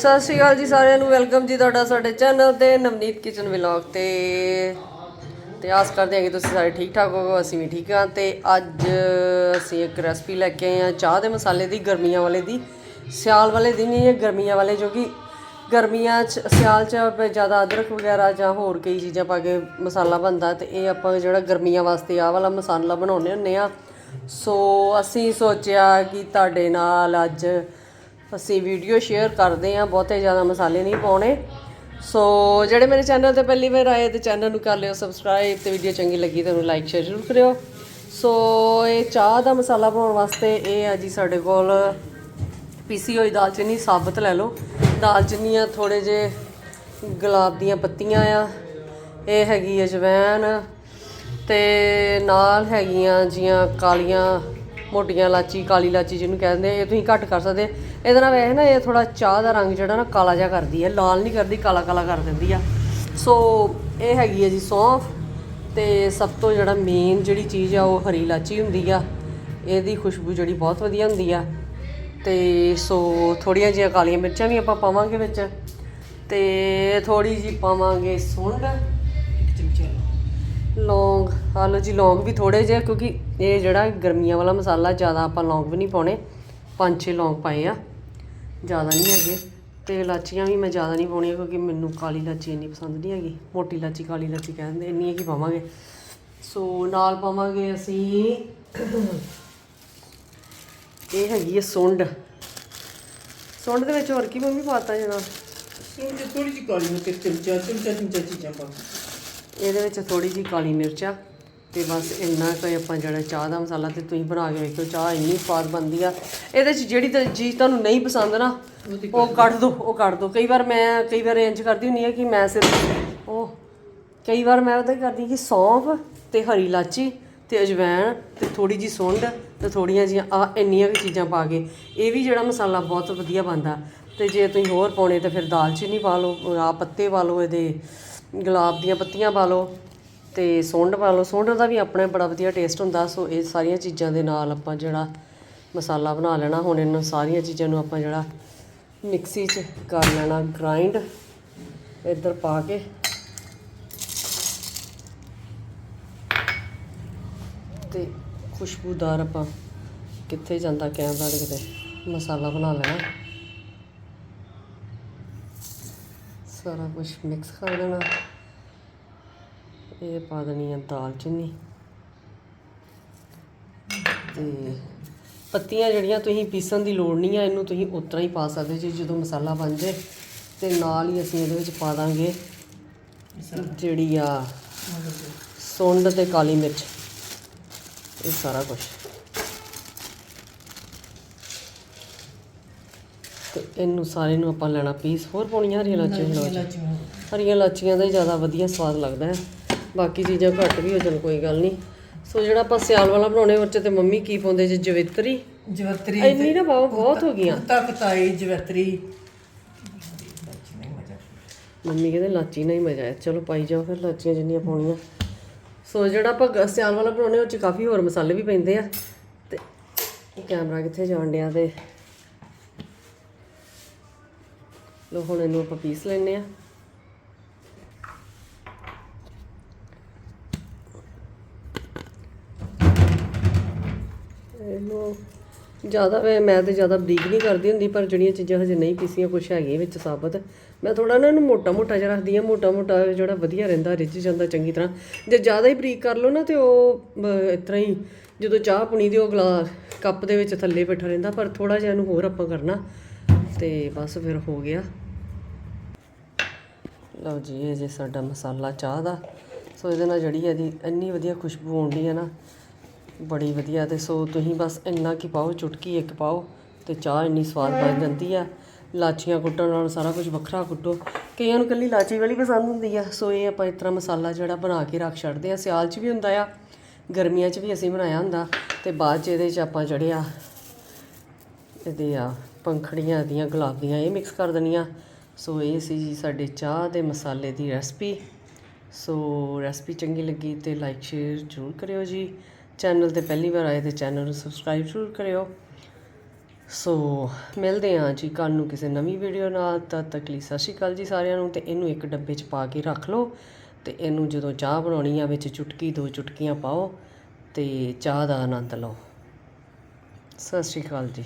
ਸਤਿ ਸ਼੍ਰੀ ਅਕਾਲ ਜੀ ਸਾਰਿਆਂ ਨੂੰ, ਵੈਲਕਮ ਜੀ ਤੁਹਾਡਾ ਸਾਡੇ ਚੈਨਲ ਤੇ, ਨਵਨੀਤ ਕਿਚਨ ਵਲੌਗ ਤੇ। ਤੇ ਆਸ ਕਰਦੇ ਹਾਂ ਕਿ ਤੁਸੀਂ ਸਾਰੇ ਠੀਕ ਠਾਕ ਹੋਵੋ, ਅਸੀਂ ਵੀ ਠੀਕ ਹਾਂ। ਤੇ ਅੱਜ ਅਸੀਂ ਇੱਕ ਰੈਸਪੀ ਲੈ ਕੇ ਆਏ ਹਾਂ, ਚਾਹ ਦੇ ਮਸਾਲੇ ਦੀ, ਗਰਮੀਆਂ ਵਾਲੇ ਦੀ। ਸਿਆਲ ਵਾਲੇ ਦੀ ਨਹੀਂ ਇਹ ਗਰਮੀਆਂ ਵਾਲੇ, ਜੋ ਕਿ ਗਰਮੀਆਂ 'ਚ, ਸਿਆਲ 'ਚ ਜ਼ਿਆਦਾ ਅਦਰਕ ਵਗੈਰਾ ਜਾਂ ਹੋਰ ਕਈ ਚੀਜ਼ਾਂ ਪਾ ਕੇ ਮਸਾਲਾ ਬਣਦਾ, ਤੇ ਇਹ ਆਪਾਂ ਜਿਹੜਾ ਗਰਮੀਆਂ ਵਾਸਤੇ ਆਹ ਵਾਲਾ ਮਸਾਲਾ ਬਣਾਉਂਦੇ ਹੁੰਦੇ ਆ ਸੋ ਅਸੀਂ ਸੋਚਿਆ ਕਿ ਤੁਹਾਡੇ ਨਾਲ ਅੱਜ ਅਸੀਂ ਵੀਡੀਓ ਸ਼ੇਅਰ ਕਰਦੇ ਆ ਬਹੁਤੇ ਜ਼ਿਆਦਾ ਮਸਾਲੇ ਨਹੀਂ ਪਾਉਣੇ। ਸੋ ਜਿਹੜੇ ਮੇਰੇ ਚੈਨਲ ਤੇ ਪਹਿਲੀ ਵਾਰ ਆਏ ਤੇ ਚੈਨਲ ਨੂੰ ਕਰ ਲਿਓ ਸਬਸਕ੍ਰਾਈਬ ਤੇ ਵੀਡੀਓ ਚੰਗੀ ਲੱਗੀ ਤਾਂ ਉਹਨੂੰ ਲਾਈਕ ਸ਼ੇਅਰ ਜ਼ਰੂਰ ਕਰਿਓ। ਸੋ ਇਹ ਚਾਹ ਦਾ ਮਸਾਲਾ ਬਣਾਉਣ ਵਾਸਤੇ ਇਹ ਆ ਜੀ ਸਾਡੇ ਕੋਲ ਪੀਸੀ ਹੋਈ ਦਾਲਚੀਨੀ ਸਾਬਤ ਲੈ ਲਓ। ਦਾਲਚੀਨੀਆਂ ਥੋੜੇ ਜੇ ਗੁਲਾਬ ਦੀਆਂ ਪੱਤੀਆਂ ਆ। ਇਹ ਹੈਗੀ ਅਜਵੈਨ ਤੇ ਨਾਲ ਹੈਗੀਆਂ ਜੀਆਂ ਕਾਲੀਆਂ ਮੋਟੀਆਂ ਲਾਚੀ ਕਾਲੀ ਇਲਾਚੀ ਜਿਹਨੂੰ ਕਹਿੰਦੇ ਇਹ ਤੁਸੀਂ ਘੱਟ ਕਰ ਸਕਦੇ ਇਹਦੇ ਨਾਲ ਵੈਸੇ ਨਾ, ਇਹ ਥੋੜਾ ਚਾਹ ਦਾ ਰੰਗ ਜਿਹੜਾ ਨਾ ਕਾਲਾ ਜਿਹਾ ਕਰਦੀ ਹੈ ਲਾਲ ਨਹੀਂ ਕਰਦੀ, ਕਾਲਾ ਕਾਲਾ ਕਰ ਦਿੰਦੀ ਆ। ਸੋ ਇਹ ਹੈਗੀ ਹੈ ਜੀ ਸੌਂਫ ਤੇ ਸਭ ਤੋਂ ਜਿਹੜਾ ਮੇਨ ਜਿਹੜੀ ਚੀਜ਼ ਆ, ਉਹ ਹਰੀ ਇਲਾਚੀ ਹੁੰਦੀ ਆ। ਇਹਦੀ ਖੁਸ਼ਬੂ ਜਿਹੜੀ ਬਹੁਤ ਵਧੀਆ ਹੁੰਦੀ ਆ। ਤੇ ਸੋ ਥੋੜੀਆਂ ਜਿਹੀਆਂ ਕਾਲੀਆਂ ਮਿਰਚਾਂ ਵੀ ਆਪਾਂ ਪਾਵਾਂਗੇ ਵਿੱਚ। ਤੇ ਥੋੜੀ ਜੀ ਪਾਵਾਂਗੇ ਸੁੰਡ। ਲੌਂਗ ਆਲੂ ਜੀ, ਲੌਂਗ ਵੀ ਥੋੜੇ ਜਿਹੇ, ਕਿਉਂਕਿ ਇਹ ਜਿਹੜਾ ਗਰਮੀਆਂ ਵਾਲਾ ਮਸਾਲਾ, ਜ਼ਿਆਦਾ ਆਪਾਂ ਲੌਂਗ ਵੀ ਨਹੀਂ ਪਾਉਣੇ। ਪੰਜ ਛੇ ਲੌਂਗ ਪਾਏ ਆ। ਜ਼ਿਆਦਾ ਨਹੀਂ ਹੈਗੇ। ਤੇ ਇਲਾਚੀਆਂ ਵੀ ਮੈਂ ਜ਼ਿਆਦਾ ਨਹੀਂ ਪਾਉਣੀਆਂ ਕਿਉਂਕਿ ਮੈਨੂੰ ਕਾਲੀ ਇਲਾਚੀ ਇੰਨੀ ਪਸੰਦ ਨਹੀਂ ਹੈਗੀ। ਮੋਟੀ ਇਲਾਚੀ ਕਾਲੀ ਇਲਾਚੀ ਕਹਿੰਦੇ ਇੰਨੀ ਕੀ ਪਾਵਾਂਗੇ। ਸੋ ਨਾਲ ਪਾਵਾਂਗੇ ਅਸੀਂ ਇਹ ਹੈਗੀ ਹੈ ਸੁੰਡ। ਸੁੰਡ ਦੇ ਵਿੱਚ ਹੋਰ ਕੀ ਮੰਮੀ ਪਾਤਾ ਜਣਾ? ਜੇ ਥੋੜੀ ਜਿਹੀ ਕਾਲੀ ਮਿਰਚ ਚਮਚਾ ਚਮਚਾ ਚਮਚਾ ਚੀਜ਼ਾਂ ਪਾ। ਇਹਦੇ ਵਿੱਚ ਥੋੜੀ ਜੀ ਕਾਲੀ ਮਿਰਚ। ਆ ਤੇ ਬਸ ਇੰਨਾ ਕੁ ਆਪਾਂ ਜਿਹੜਾ ਚਾਹ ਦਾ ਮਸਾਲਾ ਤੇ ਤੁਸੀਂ ਬਣਾ ਕੇ ਵੇਖਿਓ ਚਾਹ ਇੰਨੀ ਸਵਾਦ ਬਣਦੀ ਆ। ਇਹਦੇ 'ਚ ਜਿਹੜੀ ਤਾਂ ਚੀਜ਼ ਤੁਹਾਨੂੰ ਨਹੀਂ ਪਸੰਦ ਨਾ ਉਹ ਕੱਢ ਦੋ ਉਹ ਕੱਢ ਦੋ। ਕਈ ਵਾਰ ਮੈਂ ਕਈ ਵਾਰ ਇੰਜ ਕਰਦੀ ਹੁੰਦੀ ਆ ਕਿ ਮੈਂ ਸਿਰਫ ਉਹ ਕਈ ਵਾਰ ਮੈਂ ਉਹਦਾ ਕਰਦੀ ਕਿ ਸੌਂਫ ਤੇ ਹਰੀ ਇਲਾਚੀ ਤੇ ਅਜਵਾਇਣ ਤੇ ਥੋੜੀ ਜੀ ਸੁੰਡ ਤੇ ਥੋੜੀਆਂ ਜੀਆਂ ਆ ਇੰਨੀਆਂ ਵੀ ਚੀਜ਼ਾਂ ਪਾ ਕੇ ਇਹ ਵੀ ਜਿਹੜਾ ਮਸਾਲਾ ਬਹੁਤ ਵਧੀਆ ਬਣਦਾ। ਤੇ ਜੇ ਤੁਸੀਂ ਹੋਰ ਪਾਉਣੇ ਤੇ ਫਿਰ ਦਾਲਚੀਨੀ ਪਾ ਲਓ ਆ ਪੱਤੇ ਪਾ ਲਓ ਇਹਦੇ ਗੁਲਾਬ ਦੀਆਂ ਪੱਤੀਆਂ ਪਾ ਲਓ। ਅਤੇ ਸੁੰਡ ਪਾ ਲਓ। ਸੁੰਡ ਦਾ ਵੀ ਆਪਣਾ ਬੜਾ ਵਧੀਆ ਟੇਸਟ ਹੁੰਦਾ। ਸੋ ਇਹ ਸਾਰੀਆਂ ਚੀਜ਼ਾਂ ਦੇ ਨਾਲ ਆਪਾਂ ਜਿਹੜਾ ਮਸਾਲਾ ਬਣਾ ਲੈਣਾ। ਹੁਣ ਇਹਨਾਂ ਸਾਰੀਆਂ ਚੀਜ਼ਾਂ ਨੂੰ ਆਪਾਂ ਜਿਹੜਾ ਮਿਕਸੀ 'ਚ ਕਰ ਲੈਣਾ। ਗ੍ਰਾਈਂਡ ਇੱਧਰ ਪਾ ਕੇ। ਤੇ ਖੁਸ਼ਬੂਦਾਰ ਆਪਾਂ ਕਿੱਥੇ ਜਾਂਦਾ ਕੈਮਰਾ ਦੇ ਕਿਤੇ ਮਸਾਲਾ ਬਣਾ ਲੈਣਾ। ਸਾਰਾ ਕੁਝ ਮਿਕਸ ਕਰ ਦੇਣਾ। ਇਹ ਪਾ ਦੇਣੀ ਹੈ ਦਾਲਚੀਨੀ ਤੇ ਪੱਤੀਆਂ ਜਿਹੜੀਆਂ ਤੁਸੀਂ ਪੀਸਣ ਦੀ ਲੋੜ ਨਹੀਂ ਆ ਇਹਨੂੰ ਤੁਸੀਂ ਉਤਰਾ ਹੀ ਪਾ ਸਕਦੇ ਜੀ ਜਦੋਂ ਮਸਾਲਾ ਬਣ ਜੇ ਤੇ ਨਾਲ ਹੀ ਅਸੀਂ ਇਹਦੇ ਵਿੱਚ ਪਾ ਦਾਂਗੇ ਜਿਹੜੀ ਆ ਸੁੰਡ ਤੇ ਕਾਲੀ ਮਿਰਚ। ਇਹ ਸਾਰਾ ਕੁਝ ਤੇ ਇਹਨੂੰ ਸਾਰੇ ਨੂੰ ਆਪਾਂ ਲੈਣਾ ਪੀਸ। ਹੋਰ ਪਾਉਣੀਆਂ ਹਰੀਆਂ। ਇਲਾਚੀਆਂ। ਹਰੀਆਂ ਇਲਾਚੀਆਂ ਦਾ ਹੀ ਜ਼ਿਆਦਾ ਵਧੀਆ ਸਵਾਦ ਲੱਗਦਾ ਹੈ। ਬਾਕੀ ਚੀਜ਼ਾਂ ਘੱਟ ਵੀ ਹੋ ਜਾਣ ਕੋਈ ਗੱਲ ਨਹੀਂ। ਸੋ ਜਿਹੜਾ ਆਪਾਂ ਸਿਆਲ ਵਾਲਾ ਬਣਾਉਣੇ ਉਹ 'ਚ ਤੇ ਮੰਮੀ ਕੀ ਪਾਉਂਦੇ ਜੀ? ਜਵਿਤਰੀ? ਜਵਤਰੀ ਇੰਨੀ ਨਾ ਪਾਓ ਬਹੁਤ ਹੋ ਗਈਆਂ। ਤਖਤਾਈ ਜਵਤਰੀ। ਮੰਮੀ ਕਹਿੰਦੇ ਲਾਚੀ ਨਾਲ ਹੀ ਮਜ਼ਾ ਆਇਆ। ਚਲੋ ਪਾਈ ਜਾਓ ਫਿਰ ਲਾਚੀਆਂ ਜਿੰਨੀਆਂ ਪਾਉਣੀਆਂ। ਸੋ ਜਿਹੜਾ ਆਪਾਂ ਗ- ਸਿਆਲ ਵਾਲਾ ਬਣਾਉਣੇ ਉਹ 'ਚ ਕਾਫੀ ਹੋਰ ਮਸਾਲੇ ਵੀ ਪੈਂਦੇ ਆ। ਤੇ ਕੈਮਰਾ ਕਿੱਥੇ ਜਾਣ ਡਿਆ ਤੇ? ਲੋ ਹੁਣ ਇਹਨੂੰ ਆਪਾਂ ਪੀਸ ਲੈਣੇ ਆ। ਇਹਨੂੰ ਜ਼ਿਆਦਾ ਵੇ, ਮੈਂ ਤੇ ਜ਼ਿਆਦਾ ਬਰੀਕ ਨਹੀਂ ਕਰਦੀ ਹੁੰਦੀ, ਪਰ ਜਿਹੜੀਆਂ ਚੀਜ਼ਾਂ ਹਜੇ ਨਹੀਂ ਪੀਸੀਆਂ ਕੁਝ ਹੈਗੀਆਂ ਵਿੱਚ ਸਾਬਤ। ਮੈਂ ਥੋੜਾ ਨਾ ਇਹਨੂੰ ਮੋਟਾ ਮੋਟਾ ਜਿਹਾ ਰੱਖਦੀ ਆ ਮੋਟਾ ਮੋਟਾ ਜਿਹੜਾ ਵਧੀਆ ਰਹਿੰਦਾ, ਰਿੱਝ ਜਾਂਦਾ ਚੰਗੀ ਤਰ੍ਹਾਂ। ਜੇ ਜ਼ਿਆਦਾ ਹੀ ਬਰੀਕ ਕਰ ਲਓ ਨਾ ਤੇ ਉਹ ਇਸ ਤਰ੍ਹਾਂ ਹੀ ਜਦੋਂ ਚਾਹ ਪੁਣੀ ਦੀ ਉਹ ਗਲਾ ਕੱਪ ਦੇ ਵਿੱਚ ਥੱਲੇ ਬੈਠਾ ਰਹਿੰਦਾ, ਪਰ ਥੋੜਾ ਜਿਹਾ ਇਹਨੂੰ ਹੋਰ ਆਪਾਂ ਕਰਨਾ। ਤੇ ਬਸ ਫਿਰ ਹੋ ਗਿਆ। ਲਓ ਜੀ, ਇਹ ਜੇ ਸਾਡਾ ਮਸਾਲਾ ਚਾਹ ਦਾ, ਸੋ ਇਹਦੇ ਨਾਲ ਜਿਹੜੀ ਇਹਦੀ ਇੰਨੀ ਵਧੀਆ ਖੁਸ਼ਬੂ ਆਉਂਦੀ ਹੈ ਨਾ ਬੜੀ ਵਧੀਆ ਤੇ ਸੋ ਤੁਸੀਂ ਬਸ ਇੰਨਾ ਕੀ ਪਾਓ, ਚੁਟਕੀ ਇੱਕ ਪਾਓ ਤੇ ਚਾਹ ਇੰਨੀ ਸਵਾਦ ਬਣ ਜਾਂਦੀ ਆ। ਲਾਚੀਆਂ ਕੁੱਟਣ ਨਾਲ ਸਾਰਾ ਕੁਝ ਵੱਖਰਾ ਕੁੱਟੋ। ਕਈਆਂ ਨੂੰ ਕੱਲੀ ਲਾਚੀ ਵਾਲੀ ਪਸੰਦ ਹੁੰਦੀ ਆ। ਸੋ ਇਹ ਆਪਾਂ ਇਸ ਤਰ੍ਹਾਂ ਮਸਾਲਾ ਜਿਹੜਾ ਬਣਾ ਕੇ ਰੱਖ ਛੱਡਦੇ ਆ। ਸਿਆਲ 'ਚ ਵੀ ਹੁੰਦਾ ਆ, ਗਰਮੀਆਂ 'ਚ ਵੀ ਅਸੀਂ ਬਣਾਇਆ ਹੁੰਦਾ ਤੇ ਬਾਅਦ 'ਚ ਇਹਦੇ 'ਚ ਆਪਾਂ ਜਿਹੜੇ ਆ, ਇਹਦੇ ਆ ਪੰਖੜੀਆਂ ਦੀਆਂ ਗੁਲਾਬ ਦੀਆਂ ਇਹ ਮਿਕਸ ਕਰ ਦੇਣੀਆਂ। ਸੋ ਇਹ ਸੀ ਜੀ ਸਾਡੇ ਚਾਹ ਦੇ ਮਸਾਲੇ ਦੀ ਰੈਸਪੀ ਸੋ ਰੈਸਪੀ ਚੰਗੀ ਲੱਗੀ ਤੇ ਲਾਈਕ ਸ਼ੇਅਰ ਜ਼ਰੂਰ ਕਰਿਓ ਜੀ। ਚੈਨਲ ਤੇ ਪਹਿਲੀ ਵਾਰ ਆਏ ਤੇ ਚੈਨਲ ਨੂੰ ਸਬਸਕ੍ਰਾਈਬ ਜ਼ਰੂਰ ਕਰਿਓ। ਸੋ ਮਿਲਦੇ ਹਾਂ ਜੀ ਕੱਲ ਨੂੰ ਕਿਸੇ ਨਵੀਂ ਵੀਡੀਓ ਨਾਲ। ਤਦ ਤੱਕ ਲਈ ਸਤਿ ਸ਼੍ਰੀ ਅਕਾਲ ਜੀ ਸਾਰਿਆਂ ਨੂੰ ਤੇ ਇਹਨੂੰ ਇੱਕ ਡੱਬੇ 'ਚ ਪਾ ਕੇ ਰੱਖ ਲਓ ਤੇ ਇਹਨੂੰ ਜਦੋਂ ਚਾਹ ਬਣਾਉਣੀ ਆ ਵਿੱਚ ਚੁਟਕੀ, ਦੋ ਚੁਟਕੀਆਂ ਪਾਓ ਤੇ ਚਾਹ ਦਾ ਆਨੰਦ ਲਓ। ਸਤਿ ਸ਼੍ਰੀ ਅਕਾਲ ਜੀ।